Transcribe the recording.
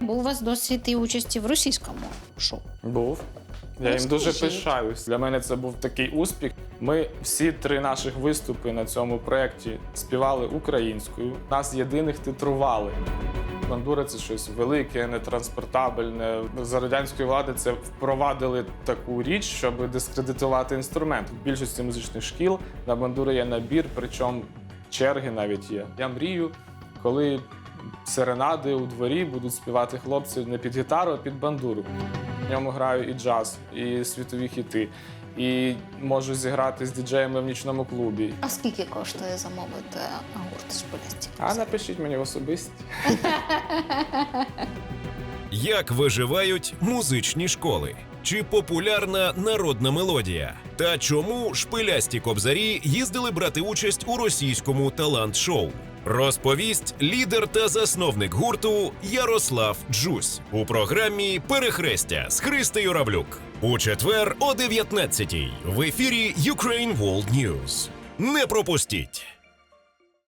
Був у вас досвід і участі в російському шоу. Був. Я їм дуже пишаюсь. Для мене це був такий успіх. Ми всі три наших виступи на цьому проєкті співали українською. Нас єдиних титрували. Бандура це щось велике, нетранспортабельне. За радянської влади це впровадили таку річ, щоб дискредитувати інструмент. В більшості музичних шкіл на бандури є набір, причому черги навіть є. Я мрію, коли серенади у дворі будуть співати хлопці не під гітару, а під бандуру. В ньому граю і джаз, і світові хіти, і можу зіграти з діджеями в нічному клубі. А скільки коштує замовити гурт шпилястів? А напишіть мені в особисті. Як виживають музичні школи? Чи популярна народна мелодія? Та чому шпилясті кобзарі їздили брати участь у російському талант-шоу? Розповість лідер та засновник гурту Ярослав Джусь у програмі Перехрестя з Христею Равлюк у четвер о 19-й в ефірі Ukraine World News. Не пропустіть!